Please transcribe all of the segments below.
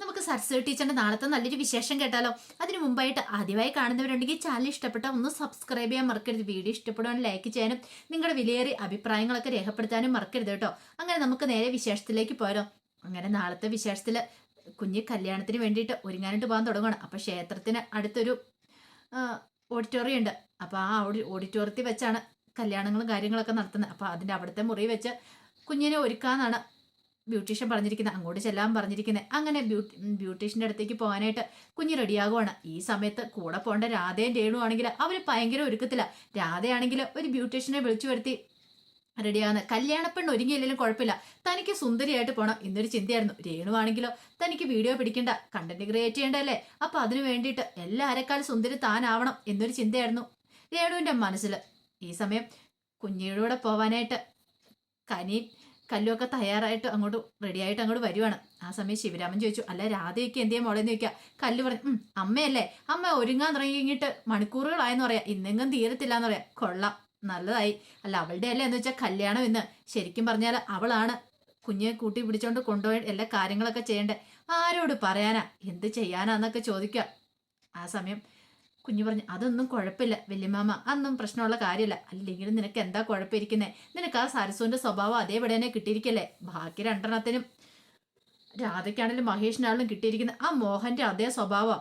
നമുക്ക് സരസ്വതി ടീച്ചറിന്റെ നാളത്തെ നല്ലൊരു വിശേഷം കേട്ടാലോ? അതിനു മുമ്പായിട്ട് ആദ്യമായി കാണുന്നവരുണ്ടെങ്കിൽ ചാനൽ ഇഷ്ടപ്പെട്ട ഒന്ന് സബ്സ്ക്രൈബ് ചെയ്യാൻ മറക്കരുത്. വീഡിയോ ഇഷ്ടപ്പെടുവാൻ ലൈക്ക് ചെയ്യാനും നിങ്ങളുടെ വിലയേറിയ അഭിപ്രായങ്ങളൊക്കെ രേഖപ്പെടുത്താനും മറക്കരുത് കേട്ടോ. അങ്ങനെ നമുക്ക് നേരെ വിശേഷത്തിലേക്ക് പോരോ അങ്ങനെ നാളത്തെ വിശേഷത്തിൽ കുഞ്ഞ് കല്യാണത്തിന് വേണ്ടിയിട്ട് ഒരുങ്ങാനായിട്ട് പോകാൻ തുടങ്ങുകയാണ് അപ്പോൾ ക്ഷേത്രത്തിന് അടുത്തൊരു ഓഡിറ്റോറിയം ഉണ്ട്. അപ്പോൾ ആ ഓഡി ഓഡിറ്റോറിയത്തിൽ വെച്ചാണ് കല്യാണങ്ങളും കാര്യങ്ങളൊക്കെ നടത്തുന്നത്. അപ്പോൾ അതിന്റെ അവിടുത്തെ മുറി വെച്ച് കുഞ്ഞിനെ ഒരുക്കാന്നാണ് ബ്യൂട്ടീഷ്യൻ പറഞ്ഞിരിക്കുന്നത് അങ്ങോട്ട് ചെല്ലാൻ പറഞ്ഞിരിക്കുന്നത് അങ്ങനെ ബ്യൂട്ടി ബ്യൂട്ടീഷ്യന്റെ അടുത്തേക്ക് പോകാനായിട്ട് കുഞ്ഞ് റെഡിയാകുവാണ്. ഈ സമയത്ത് കൂടെ പോകേണ്ട രാധയും രേണു ആണെങ്കിൽ അവർ ഭയങ്കര ഒരുക്കത്തില്ല രാധയാണെങ്കിൽ ഒരു ബ്യൂട്ടീഷ്യനെ വിളിച്ചു വരുത്തി റെഡിയാകുന്നത് കല്യാണപ്പെണ്ണ് ഒരുങ്ങിയില്ലെങ്കിലും കുഴപ്പമില്ല. തനിക്ക് സുന്ദരിയായിട്ട് പോകണം എന്നൊരു ചിന്തയായിരുന്നു. രേണു ആണെങ്കിലോ തനിക്ക് വീഡിയോ പിടിക്കണ്ട കണ്ടന്റ് ക്രിയേറ്റ് ചെയ്യേണ്ടല്ലേ അപ്പൊ അതിനു വേണ്ടിയിട്ട് എല്ലാവരെക്കാളും സുന്ദരി താനാവണം എന്നൊരു ചിന്തയായിരുന്നു രേണുവിന്റെ മനസ്സിൽ ഈ സമയം കുഞ്ഞിയുടെ പോവാനായിട്ട് കനിയും കല്ലുമൊക്കെ തയ്യാറായിട്ട് അങ്ങോട്ട് റെഡിയായിട്ട് അങ്ങോട്ട് വരുവാണ്. ആ സമയം ശിവരാമൻ ചോദിച്ചു അല്ല രാധയൊക്കെ ചെയ്യാൻ മോളെന്ന് ചോദിക്കുക കല്ല് പറഞ്ഞു "ഉം, അമ്മയല്ലേ. അമ്മ ഒരുങ്ങാൻ തുടങ്ങിയിട്ട് മണിക്കൂറുകളായെന്ന് പറയാം. ഇന്നെങ്കും തീരത്തില്ല എന്ന് പറയാം. കൊള്ളാം നല്ലതായി. അല്ല അവളുടെ അല്ലേ എന്ന് വെച്ചാൽ കല്യാണം ഇന്ന്. ശരിക്കും പറഞ്ഞാൽ അവളാണ് കുഞ്ഞെ കൂട്ടി പിടിച്ചോണ്ട് കൊണ്ടുപോയി എല്ലാ കാര്യങ്ങളൊക്കെ ചെയ്യേണ്ടത് ആരോട് പറയാനാ? എന്ത് ചെയ്യാനാന്നൊക്കെ ചോദിക്കുക. ആ സമയം കുഞ്ഞു പറഞ്ഞു അതൊന്നും കുഴപ്പമില്ല വല്യമാമ അന്നും പ്രശ്നമുള്ള കാര്യമല്ല. അല്ലെങ്കിൽ നിനക്ക് എന്താ കുഴപ്പമിരിക്കുന്നേ? നിനക്ക് ആ സരസുവിന്റെ സ്വഭാവം അതേപടി തന്നെ കിട്ടിയിരിക്കല്ലേ? ബാക്കി രണ്ടെണ്ണത്തിനും രാധയ്ക്കാണെങ്കിലും മഹേഷിനാണെങ്കിലും കിട്ടിയിരിക്കുന്ന ആ മോഹന്റെ അതേ സ്വഭാവം.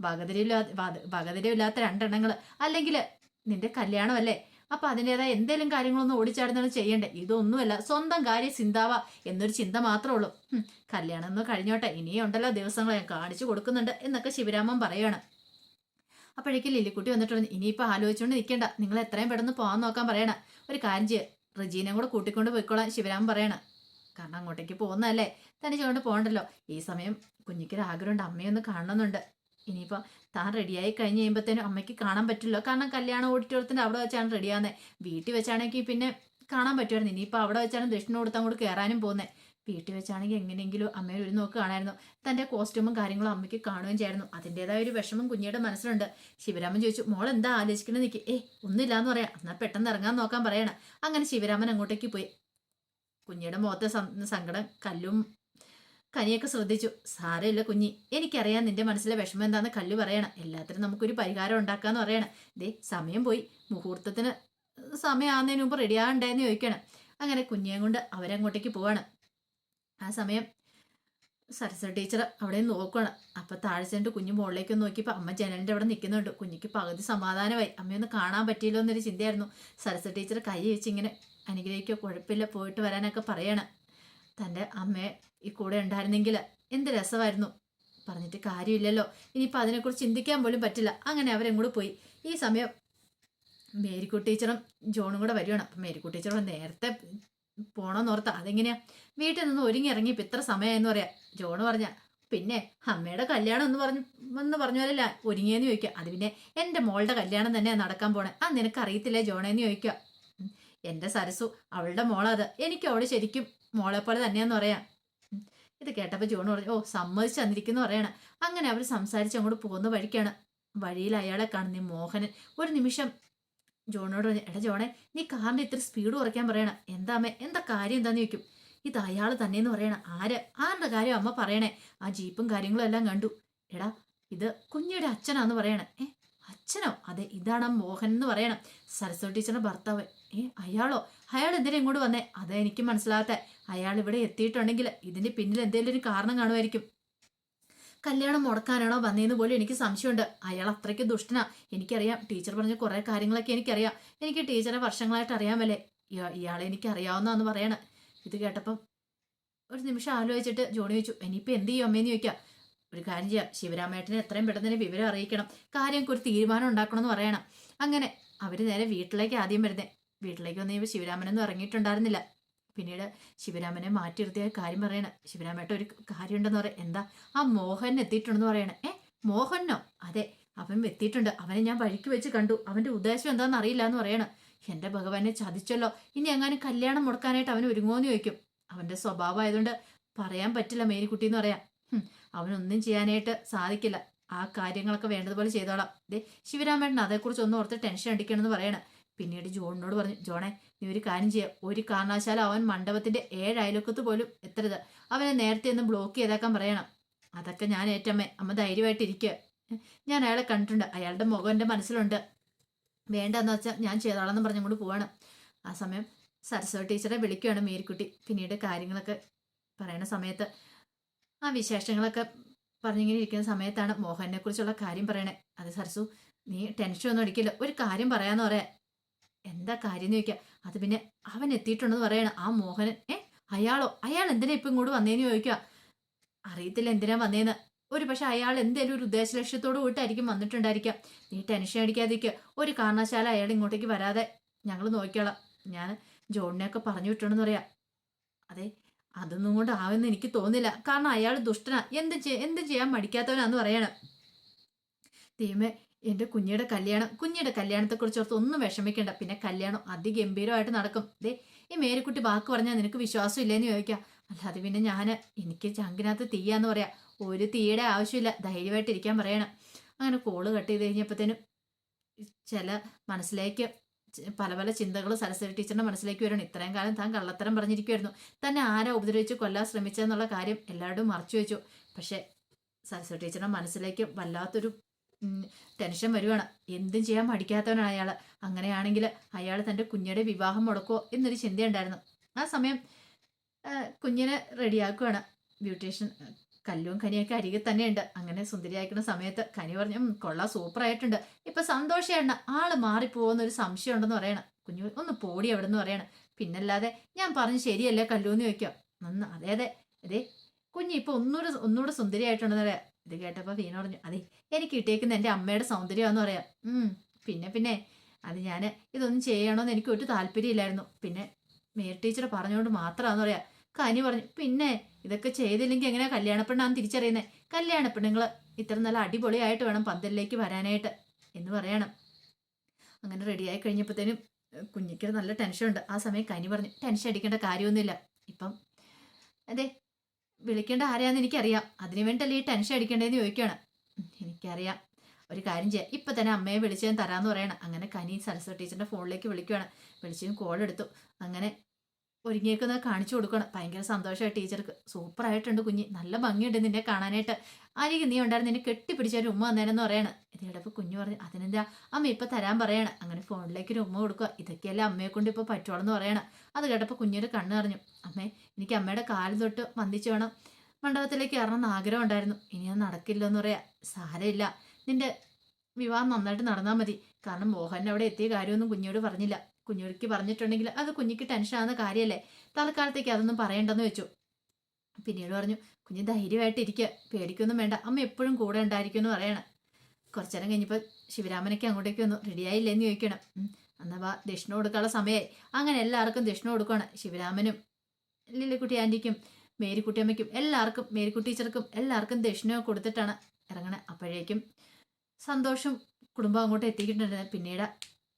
ഭഗതിരില്ലാത്ത ഭഗതിരില്ലാത്ത രണ്ടെണ്ണങ്ങൾ അല്ലെങ്കിൽ നിന്റെ കല്യാണമല്ലേ? അപ്പൊ അതിന്റെതായ എന്തെങ്കിലും കാര്യങ്ങളൊന്നും ഓടിച്ചാടുന്നത് ചെയ്യണ്ടേ? ഇതൊന്നുമല്ല സ്വന്തം കാര്യം ചിന്താവ എന്നൊരു ചിന്ത മാത്രമേ ഉള്ളൂ. കല്യാണം ഒന്ന് കഴിഞ്ഞോട്ടെ. ഇനിയുണ്ടല്ലോ ദിവസങ്ങൾ ഞാൻ കാണിച്ചു കൊടുക്കുന്നുണ്ട് എന്നൊക്കെ ശിവരാമൻ പറയാണ് അപ്പോഴേക്കും ലില്ലിക്കുട്ടി വന്നിട്ട് പറഞ്ഞു ഇനിയിപ്പോൾ ആലോചിച്ചുകൊണ്ട് നിൽക്കേണ്ട നിങ്ങൾ എത്രയും പെട്ടെന്ന് പോകാൻ നോക്കാൻ പറയണം. ഒരു കാര്യം ചെയ്യുക റജീനെ കൂടെ കൂട്ടിക്കൊണ്ട് പോയിക്കോളാൻ ശിവരാമൻ പറയണ. കാരണം അങ്ങോട്ടേക്ക് പോകുന്നതല്ലേ? തനിച്ചുകൊണ്ട് പോകണ്ടല്ലോ ഈ സമയം കുഞ്ഞിക്കൊരു ആഗ്രഹമുണ്ട്. അമ്മയൊന്ന് കാണണമെന്നുണ്ട്. ഇനിയിപ്പോൾ താൻ റെഡിയായി കഴിഞ്ഞ് കഴിയുമ്പോഴത്തേനും അമ്മയ്ക്ക് കാണാൻ പറ്റില്ലോ. കാരണം കല്യാണം ഓഡിറ്റോറിയത്തിന്റെ അവിടെ വെച്ചാണ് റെഡിയാകുന്നത് വീട്ടിൽ വെച്ചാണെങ്കിൽ പിന്നെ കാണാൻ പറ്റുമായിരുന്നു. ഇനിയിപ്പോൾ അവിടെ വെച്ചാണ് ദക്ഷിണ കൊടുത്ത് അങ്ങോട്ട് കയറാനും പോകുന്നത് വീട്ടിൽ വെച്ചാണെങ്കിൽ എങ്ങനെയെങ്കിലും അമ്മയെ ഒരു നോക്ക് കാണായിരുന്നു. തന്റെ കോസ്റ്റ്യൂമും കാര്യങ്ങളും അമ്മയ്ക്ക് കാണുകയും ചെയ്യായിരുന്നു. അതിന്റെതായ ഒരു വിഷമം കുഞ്ഞിയുടെ മനസ്സിലുണ്ട്. ശിവരാമൻ ചോദിച്ചു മോൾ എന്താ ആലോചിക്കണമെന്ന് നിൽക്കി ഏ ഒന്നുമില്ല എന്ന് പറയാം. എന്നാൽ പെട്ടെന്ന് ഇറങ്ങാൻ നോക്കാൻ പറയണം. അങ്ങനെ ശിവരാമൻ അങ്ങോട്ടേക്ക് പോയി. കുഞ്ഞിയുടെ മുഖത്തെ സങ്കടം കല്ലും കനിയൊക്കെ ശ്രദ്ധിച്ചു. സാരമില്ല കുഞ്ഞി. എനിക്കറിയാം നിന്റെ മനസ്സിലെ വിഷമം എന്താന്ന് കല്ലു പറയണം. എല്ലാത്തിനും നമുക്കൊരു പരിഹാരം ഉണ്ടാക്കാന്ന് പറയണം. ദേ സമയം പോയി. മുഹൂർത്തത്തിന് സമയം ആകുന്നതിന് മുമ്പ് റെഡിയാകണ്ടെന്ന് ചോദിക്കണം. അങ്ങനെ കുഞ്ഞിയെ കൊണ്ട് അവരങ്ങോട്ടേക്ക് പോവാണ്. ആ സമയം സരസ്വതി ടീച്ചർ അവിടെ നോക്കണം അപ്പൊ താഴെ ചെന്നിട്ട് കുഞ്ഞു മുകളിലേക്ക് നോക്കിയപ്പോൾ അമ്മ ജനലിന്റെ അവിടെ നിൽക്കുന്നുണ്ട്. കുഞ്ഞിക്ക് പകുതി സമാധാനമായി. അമ്മയൊന്ന് കാണാൻ പറ്റിയില്ലോ എന്നൊരു ചിന്തയായിരുന്നു. സരസ്വതി ടീച്ചർ കൈ വെച്ച് ഇങ്ങനെ അനുഗ്രഹിക്കോ കുഴപ്പമില്ല പോയിട്ട് വരാനൊക്കെ പറയണം. തന്റെ അമ്മയെ ഈ കൂടെ ഉണ്ടായിരുന്നെങ്കിൽ എന്ത് രസമായിരുന്നു? പറഞ്ഞിട്ട് കാര്യമില്ലല്ലോ. ഇനിയിപ്പോൾ അതിനെക്കുറിച്ച് ചിന്തിക്കാൻ പോലും പറ്റില്ല. അങ്ങനെ അവരെങ്ങോട്ട് പോയി. ഈ സമയം മേരിക്കുട്ടി ടീച്ചറും ജോണും കൂടെ വരികയാണ് അപ്പം മേരിക്കുട്ടി ടീച്ചർ നേരത്തെ പോണമെന്ന് ഓർത്താ അതെങ്ങനെയാ? വീട്ടിൽ നിന്ന് ഒരുങ്ങി ഇപ്പം ഇത്ര സമയമെന്ന് പറയാ. ജോണ് പറഞ്ഞ പിന്നെ അമ്മയുടെ കല്യാണം എന്ന് പറഞ്ഞു എന്ന് പറഞ്ഞ പോലല്ല ഒരുങ്ങിയെന്ന് ചോദിക്കുക അത് പിന്നെ എന്റെ മോളുടെ കല്യാണം തന്നെ നടക്കാൻ പോണേ. ആ നിനക്ക് അറിയത്തില്ലേ ജോണേന്ന് ചോദിക്കുക എന്റെ സരസു അവളുടെ മോളത്. എനിക്ക് അവൾ ശരിക്കും മോളെ പോലെ തന്നെയാന്ന് പറയാം. ഇത് കേട്ടപ്പോൾ ജോൺ പറഞ്ഞു ഓ സമ്മതിച്ച് തന്നിരിക്കുന്നു പറയണം. അങ്ങനെ അവർ സംസാരിച്ച് അങ്ങോട്ട് പോകുന്ന വഴിക്കാണ്. വഴിയിൽ അയാളെ കാണുന്ന മോഹനൻ ഒരു നിമിഷം ജോണോട് പറഞ്ഞു എടാ ജോണെ നീ കാറിന് ഇത്ര സ്പീഡ് കുറയ്ക്കാൻ പറയണം. എന്താ എന്താ കാര്യം എന്താന്ന് ചോദിക്കും. ഇത് അയാൾ തന്നെയെന്ന് പറയണം. ആര്? ആരുടെ കാര്യം അമ്മ പറയണേ? ആ ജീപ്പും കാര്യങ്ങളും എല്ലാം കണ്ടു. എടാ ഇത് കുഞ്ഞിയുടെ അച്ഛനാന്ന് പറയണം. ഏ അച്ഛനോ? അതെ ഇതാണ് ആ മോഹൻ എന്ന് പറയണം. സരസ്വതി ടീച്ചറിന്റെ ഭർത്താവ്. ഏ അയാളോ? അയാൾ എന്തിനാ ഇങ്ങോട്ട് വന്നേ? അതെ എനിക്ക് മനസ്സിലാകാത്ത. അയാൾ ഇവിടെ എത്തിയിട്ടുണ്ടെങ്കിൽ ഇതിന്റെ പിന്നിൽ എന്തെങ്കിലും ഒരു കാരണം കാണുമായിരിക്കും. കല്യാണം മുടക്കാനാണോ വന്നതെന്ന് പോലും എനിക്ക് സംശയമുണ്ട്. അയാൾ അത്രയ്ക്ക് ദുഷ്ടനാ. എനിക്കറിയാം. ടീച്ചർ പറഞ്ഞ കുറെ കാര്യങ്ങളൊക്കെ എനിക്കറിയാം. എനിക്ക് ടീച്ചറെ വർഷങ്ങളായിട്ട് അറിയാമല്ലേ? ഇയാളെ എനിക്ക് അറിയാവുന്നതെന്ന് പറയണ. ഇത് കേട്ടപ്പം ഒരു നിമിഷം ആലോചിച്ചിട്ട് ജോണി ചോദിച്ചു ഇനിയിപ്പോൾ എന്ത് ചെയ്യും അമ്മേന്ന് ചോദിക്കാം? ഒരു കാര്യം ചെയ്യാം. ശിവരാമേട്ടനെ എത്രയും പെട്ടെന്ന് തന്നെ വിവരം അറിയിക്കണം. കാര്യം ഒരു തീരുമാനം ഉണ്ടാക്കണം എന്ന് പറയണം. അങ്ങനെ അവർ നേരെ വീട്ടിലേക്ക് ആദ്യം വരുന്നേ. വീട്ടിലേക്ക് വന്നു ശിവരാമനൊന്നും ഇറങ്ങിയിട്ടുണ്ടായിരുന്നില്ല. പിന്നീട് ശിവരാമനെ മാറ്റി നിർത്തിയ കാര്യം പറയണ. ശിവരാമേട്ട ഒരു കാര്യം ഉണ്ടെന്ന് പറയാം. എന്താ? ആ മോഹൻ എത്തിയിട്ടുണ്ടെന്ന് പറയണേ. ഏ? മോഹനോ? അതെ അവൻ എത്തിയിട്ടുണ്ട്. അവനെ ഞാൻ വഴിക്ക് വെച്ച് കണ്ടു. അവന്റെ ഉദ്ദേശം എന്താണെന്ന് അറിയില്ല എന്ന് പറയണം. എന്റെ ഭഗവാനെ ചതിച്ചല്ലോ. ഇനി എങ്ങാനും കല്യാണം മുടക്കാനായിട്ട് അവൻ ഒരുങ്ങോന്ന് ചോദിക്കും. അവന്റെ സ്വഭാവം ആയതുകൊണ്ട് പറയാൻ പറ്റില്ല മേരിക്കുട്ടി എന്ന് പറയാം അവനൊന്നും ചെയ്യാനായിട്ട് സാധിക്കില്ല. ആ കാര്യങ്ങളൊക്കെ വേണ്ടതുപോലെ ചെയ്തോളാം. ദേ ശിവരാമേട്ടൻ അതേക്കുറിച്ച് ഒന്ന് ഓർത്ത് ടെൻഷൻ അടിക്കണമെന്ന് പറയണം. പിന്നീട് ജോണിനോട് പറഞ്ഞു ജോണെ നീ ഒരു കാര്യം ചെയ്യാം. ഒരു കാരണവശാലും അവൻ മണ്ഡപത്തിന്റെ ഏഴ് അയലൊക്കത്ത് പോലും എത്തരുത്. അവനെ നേരത്തെ ഒന്ന് ബ്ലോക്ക് ചെയ്തേക്കാൻ പറയണം. അതൊക്കെ ഞാൻ ഏറ്റമ്മേ. അമ്മ ധൈര്യമായിട്ടിരിക്കുക ഞാൻ അയാളെ കണ്ടിട്ടുണ്ട്. അയാളുടെ മുഖം എന്റെ മനസ്സിലുണ്ട്. വേണ്ടെന്ന് വെച്ചാൽ ഞാൻ ചെയ്തോളാം പറഞ്ഞുകൊണ്ട് പോവാണ്. ആ സമയം സരസ്വതി ടീച്ചറെ വിളിക്കുകയാണ് മേരിക്കുട്ടി. പിന്നീട് കാര്യങ്ങളൊക്കെ പറയുന്ന സമയത്ത് ആ വിശേഷങ്ങളൊക്കെ പറഞ്ഞിങ്ങനെ ഇരിക്കുന്ന സമയത്താണ് മോഹനെ കുറിച്ചുള്ള കാര്യം പറയണേ. അത് സരസു നീ ടെൻഷൻ ഒന്നും അടിക്കില്ല. ഒരു കാര്യം പറയാന്ന് പറയാ. എന്താ കാര്യം എന്ന് ചോദിക്കുക അത് പിന്നെ അവൻ എത്തിയിട്ടുണ്ടെന്ന് പറയണം. ആ മോഹനൻ ഏ അയാളോ? അയാൾ എന്തിനാ ഇപ്പം ഇങ്ങോട്ട് വന്നേന്ന് ചോദിക്കുക അറിയത്തില്ല എന്തിനാ വന്നേന്ന്. ഒരു പക്ഷെ അയാൾ എന്തെങ്കിലും ഒരു ഉദ്ദേശ ലക്ഷ്യത്തോട് കൂട്ടായിരിക്കും വന്നിട്ടുണ്ടായിരിക്കാം. നീ ടെൻഷൻ അടിക്കാതിരിക്കുക ഒരു കാരണവശാല അയാൾ ഇങ്ങോട്ടേക്ക് വരാതെ ഞങ്ങൾ നോക്കിയോളാം ഞാൻ ജോണിനെയൊക്കെ പറഞ്ഞു വിട്ടണമെന്ന് പറയാം. അതെ അതൊന്നും കൊണ്ട് ആവുമെന്ന് എനിക്ക് തോന്നില്ല കാരണം അയാൾ ദുഷ്ടനാ. എന്ത് എന്ത് ചെയ്യാൻ മടിക്കാത്തവനാന്ന് പറയണം. ദൈവമേ എന്റെ കുഞ്ഞിയുടെ കല്യാണം കുഞ്ഞിയുടെ കല്യാണത്തെക്കുറിച്ച് ഓർത്ത് ഒന്നും വിഷമിക്കണ്ട. പിന്നെ കല്യാണം അതിഗംഭീരമായിട്ട് നടക്കും. ദേ ഈ മേരിക്കുട്ടി വാക്ക് പറഞ്ഞാൽ നിനക്ക് വിശ്വാസം ഇല്ലേന്ന് ചോദിക്കാം. അല്ലാതെ പിന്നെ ഞാൻ എനിക്ക് ചങ്കിനകത്ത് തീയാന്ന് പറയാം. ഒരു തീയുടെ ആവശ്യമില്ല. ധൈര്യമായിട്ട് ഇരിക്കാൻ പറയണം. അങ്ങനെ കോൾ കട്ട് ചെയ്ത് കഴിഞ്ഞപ്പോഴത്തേനും ചില മനസ്സിലേക്ക് പല പല ചിന്തകൾ സരസ്വതി ടീച്ചറിന്റെ മനസ്സിലേക്ക് വരണം ഇത്രയും കാലം താൻ കള്ളത്തരം പറഞ്ഞിരിക്കുമായിരുന്നു തന്നെ ആരാ ഉപദ്രവിച്ച് കൊല്ലാൻ ശ്രമിച്ചെന്നുള്ള കാര്യം എല്ലാവരും മറച്ചു വെച്ചു. പക്ഷെ സരസ്വതി ടീച്ചറിന്റെ മനസ്സിലേക്ക് വല്ലാത്തൊരു ടെൻഷൻ വരുവാണ്. എന്തും ചെയ്യാൻ മടിക്കാത്തവനാണ് അയാൾ അങ്ങനെയാണെങ്കിൽ അയാൾ തന്റെ കുഞ്ഞിയുടെ വിവാഹം മുടക്കുമോ എന്നൊരു ചിന്തയുണ്ടായിരുന്നു. ആ സമയം കുഞ്ഞിനെ റെഡിയാക്കുകയാണ് ബ്യൂട്ടീഷ്യൻ കല്ലും കനിയൊക്കെ അരികിൽ തന്നെയുണ്ട്. അങ്ങനെ സുന്ദരിയാക്കുന്ന സമയത്ത് കനി പറഞ്ഞു കൊള്ള സൂപ്പർ ആയിട്ടുണ്ട്. ഇപ്പൊ സന്തോഷമാണ് ആൾ മാറിപ്പോകുന്ന ഒരു സംശയം ഉണ്ടെന്ന് പറയണം. കുഞ്ഞു ഒന്ന് പോടി എവിടെ നിന്ന് പറയണം. പിന്നല്ലാതെ ഞാൻ പറഞ്ഞു ശരിയല്ലേ കല്ലൂന്ന് ചോദിക്കാം. നന്ന അതെ അതെ. അതെ കുഞ്ഞ് ഇപ്പൊ ഒന്നുകൂടെ ഒന്നുകൂടെ സുന്ദരിയായിട്ടുണ്ടെന്ന് പറയാം. ഇത് കേട്ടപ്പോൾ വീണ പറഞ്ഞു അതെ എനിക്ക് കിട്ടിയേക്കുന്ന എന്റെ അമ്മയുടെ സൗന്ദര്യമാണെന്ന് പറയാം. പിന്നെ പിന്നെ. അത് ഞാൻ ഇതൊന്നും ചെയ്യണമെന്ന് എനിക്ക് ഒരു താല്പര്യമില്ലായിരുന്നു. പിന്നെ മേർ ടീച്ചർ പറഞ്ഞുകൊണ്ട് മാത്രമാന്ന് പറയാം. കനി പറഞ്ഞു. പിന്നെ ഇതൊക്കെ ചെയ്തില്ലെങ്കിൽ എങ്ങനെയാ കല്യാണ പെണ്ണാന്ന് തിരിച്ചറിയുന്നത് കല്യാണ പെണ്ണുങ്ങൾ ഇത്ര നല്ല അടിപൊളിയായിട്ട് വേണം പന്തലിലേക്ക് വരാനായിട്ട്. എന്ന് പറയണം. അങ്ങനെ റെഡിയായി കഴിഞ്ഞപ്പോഴത്തേനും കുഞ്ഞിക്ക് നല്ല ടെൻഷനുണ്ട് ആ സമയം കനി പറഞ്ഞു. ടെൻഷൻ അടിക്കേണ്ട കാര്യമൊന്നുമില്ല. ഇപ്പം അതെ വിളിക്കേണ്ട ആരെയാന്ന് എനിക്കറിയാം. അതിനു വേണ്ടിയല്ലേ ഈ ടെൻഷൻ അടിക്കേണ്ടതെന്ന് ചോദിക്കുകയാണ്. എനിക്കറിയാം. ഒരു കാര്യം ചെയ്യാം. ഇപ്പം തന്നെ അമ്മയെ വിളിച്ച് ഞാൻ തരാമെന്ന് പറയണം. അങ്ങനെ കനി സരസ്വതി ടീച്ചറിന്റെ ഫോണിലേക്ക് വിളിക്കുകയാണ് വിളിച്ചും കോൾ എടുത്തു. അങ്ങനെ ഒരുങ്ങിയേക്കുന്നത് കാണിച്ചു കൊടുക്കണം. ഭയങ്കര സന്തോഷമായി ടീച്ചർക്ക്. സൂപ്പറായിട്ടുണ്ട് കുഞ്ഞ്. നല്ല ഭംഗിയുണ്ട് നിന്നെ കാണാനായിട്ട്. ആരെയും നീ ഉണ്ടായിരുന്നു നിന്നെ കെട്ടിപ്പിടിച്ച ഒരു ഉമ്മ വന്നേനെന്ന് പറയണം. ഇത് കേട്ടപ്പോൾ കുഞ്ഞു പറഞ്ഞു അതിനെന്താ? അമ്മ ഇപ്പം തരാൻ പറയണം. അങ്ങനെ ഫോണിലേക്ക് ഒരു ഉമ്മ കൊടുക്കുക. ഇതൊക്കെയല്ലേ അമ്മയെ കൊണ്ട് ഇപ്പോൾ പറ്റുള്ളൂ പറയണം. അത് കേട്ടപ്പോൾ കുഞ്ഞൊരു കണ്ണ് പറഞ്ഞു അമ്മേ എനിക്ക് അമ്മയുടെ കാൽ തൊട്ട് മന്ദിച്ച് വേണം. മണ്ഡപത്തിലേക്ക് കയറണം എന്ന് ആഗ്രഹം ഉണ്ടായിരുന്നു. ഇനി അത് നടക്കില്ലെന്ന് പറയാം. സാരമില്ല. നിന്റെ വിവാഹം നന്നായിട്ട് നടന്നാൽ മതി. കാരണം മോഹൻ അവിടെ എത്തിയ കാര്യമൊന്നും കുഞ്ഞോട് പറഞ്ഞില്ല. കുഞ്ഞുടിക്ക് പറഞ്ഞിട്ടുണ്ടെങ്കിൽ അത് കുഞ്ഞിക്ക് ടെൻഷൻ ആവുന്ന കാര്യമല്ലേ തൽക്കാലത്തേക്ക് അതൊന്നും പറയണ്ടെന്ന് വെച്ചു. പിന്നീട് പറഞ്ഞു കുഞ്ഞ് ധൈര്യമായിട്ട് ഇരിക്കുക പേടിക്കൊന്നും വേണ്ട. അമ്മ എപ്പോഴും കൂടെ ഉണ്ടായിരിക്കും എന്ന് പറയണം. കുറച്ചു നേരം കഴിഞ്ഞപ്പോൾ ശിവരാമനൊക്കെ അങ്ങോട്ടേക്ക് വന്നു. റെഡിയായില്ലേന്ന് ചോദിക്കണം. അന്നാ എന്നാ വാ ദക്ഷിണ കൊടുക്കാനുള്ള സമയമായി അങ്ങനെ എല്ലാവർക്കും ദക്ഷിണ കൊടുക്കുകയാണ് ശിവരാമനും ലില്ലിക്കുട്ടി ആന്റിക്കും മേരിക്കുട്ടിയമ്മയ്ക്കും എല്ലാവർക്കും മേരിക്കുട്ടി ടീച്ചർക്കും എല്ലാവർക്കും ദക്ഷിണ കൊടുത്തിട്ടാണ് ഇറങ്ങണേ. അപ്പോഴേക്കും സന്തോഷം കുടുംബം അങ്ങോട്ട് എത്തിയിട്ടുണ്ട് പിന്നീട്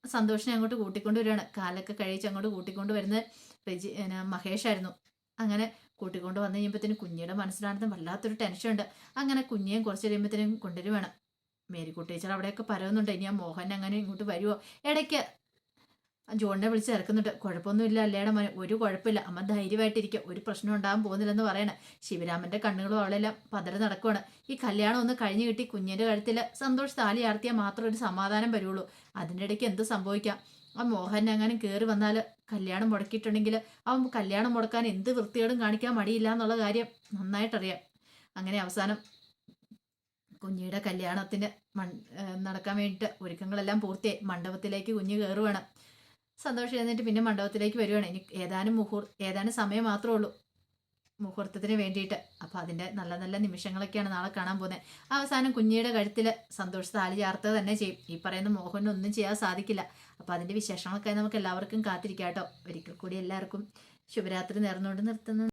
സന്തോഷിനെ അങ്ങോട്ട് കൂട്ടിക്കൊണ്ട് വരികയാണ്. കാലൊക്കെ കഴിച്ച് അങ്ങോട്ട് കൂട്ടിക്കൊണ്ട് വരുന്നത് റെജി മഹേഷായിരുന്നു അങ്ങനെ കൂട്ടിക്കൊണ്ട് വന്നു കഴിയുമ്പോഴത്തേനും കുഞ്ഞിയുടെ മനസ്സിലാണെന്ന് വല്ലാത്തൊരു ടെൻഷനുണ്ട് അങ്ങനെ കുഞ്ഞിയും കുറച്ച് കഴിയുമ്പോഴത്തേനും കൊണ്ടുവരുവാണ്. മേരിക്കുട്ടി ടീച്ചർ അവിടെയൊക്കെ പരവുന്നുണ്ട് ഇനി ആ മോഹൻ അങ്ങനെ ഇങ്ങോട്ട് വരുമോ ഇടയ്ക്ക് ജോണിനെ വിളിച്ച് ഇറക്കുന്നുണ്ട്. കുഴപ്പമൊന്നുമില്ല അല്ലേടെ മോനെ. ഒരു കുഴപ്പമില്ല. അമ്മ ധൈര്യമായിട്ടിരിക്കുക ഒരു പ്രശ്നം ഉണ്ടാകാൻ പോകുന്നില്ലെന്ന് പറയണേ. ശിവരാമന്റെ കണ്ണുകളും അവളെല്ലാം പതറി നടക്കുവാണ്. ഈ കല്യാണം ഒന്ന് കഴിഞ്ഞു കിട്ടി കുഞ്ഞിന്റെ കഴുത്തിൽ സന്തോഷ താലി ആർത്തിയാൽ മാത്രം ഒരു സമാധാനം വരുള്ളൂ. അതിന്റെ ഇടയ്ക്ക് എന്ത് സംഭവിക്കാം? ആ മോഹൻ അങ്ങനെ കയറി വന്നാൽ കല്യാണം മുടക്കിയിട്ടുണ്ടെങ്കിൽ അവൻ കല്യാണം മുടക്കാൻ എന്ത് വൃത്തികേടും കാണിക്കാൻ മടിയില്ല എന്നുള്ള കാര്യം നന്നായിട്ടറിയാം. അങ്ങനെ അവസാനം കുഞ്ഞിയുടെ കല്യാണത്തിന് മൺ നടക്കാൻ വേണ്ടിയിട്ട് ഒരുക്കങ്ങളെല്ലാം പൂർത്തിയായി. മണ്ഡപത്തിലേക്ക് കുഞ്ഞ് കയറുവാണ് സന്തോഷം എഴുന്നിട്ട് പിന്നെ മണ്ഡപത്തിലേക്ക് വരുവാണ് ഇനി ഏതാനും മുഹൂർ ഏതാനും സമയം മാത്രമേ ഉള്ളൂ മുഹൂർത്തത്തിന് വേണ്ടിയിട്ട്. അപ്പോൾ അതിന്റെ നല്ല നല്ല നിമിഷങ്ങളൊക്കെയാണ് നാളെ കാണാൻ പോകുന്നത്. അവസാനം കുഞ്ഞിയുടെ കഴുത്തിൽ സന്തോഷ താലി ചേർത്ത് തന്നെ ചെയ്യും. ഈ പറയുന്ന മോഹനും ഒന്നും ചെയ്യാൻ സാധിക്കില്ല. അപ്പോൾ അതിന്റെ വിശേഷങ്ങളൊക്കെ നമുക്ക് എല്ലാവർക്കും കാത്തിരിക്കാം കേട്ടോ. ഒരിക്കൽ കൂടി എല്ലാവർക്കും ശുഭരാത്രി നേർന്നുകൊണ്ട് നിർത്തുന്നു.